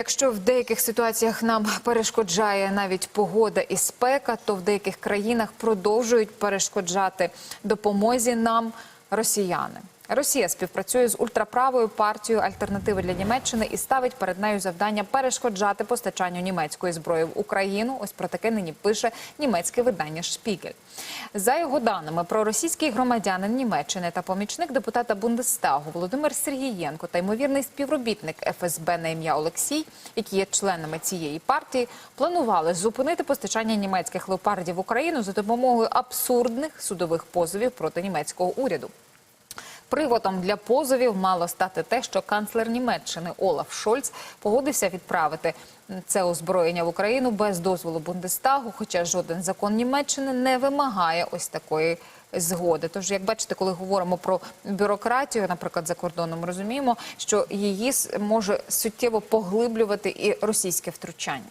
Якщо в деяких ситуаціях нам перешкоджає навіть погода і спека, то в деяких країнах продовжують перешкоджати допомозі нам росіяни. Росія співпрацює з ультраправою партією альтернативи для Німеччини і ставить перед нею завдання перешкоджати постачанню німецької зброї в Україну. Ось про таке нині пише німецьке видання Шпігель. За його даними, проросійський громадянин Німеччини та помічник депутата Бундестагу Володимир Сергієнко та ймовірний співробітник ФСБ на ім'я Олексій, які є членами цієї партії, планували зупинити постачання німецьких леопардів в Україну за допомогою абсурдних судових позовів проти німецького уряду. Приводом для позовів мало стати те, що канцлер Німеччини Олаф Шольц погодився відправити це озброєння в Україну без дозволу Бундестагу, хоча жоден закон Німеччини не вимагає ось такої згоди. Тож, як бачите, коли говоримо про бюрократію, наприклад, за кордоном, розуміємо, що її може суттєво поглиблювати і російське втручання.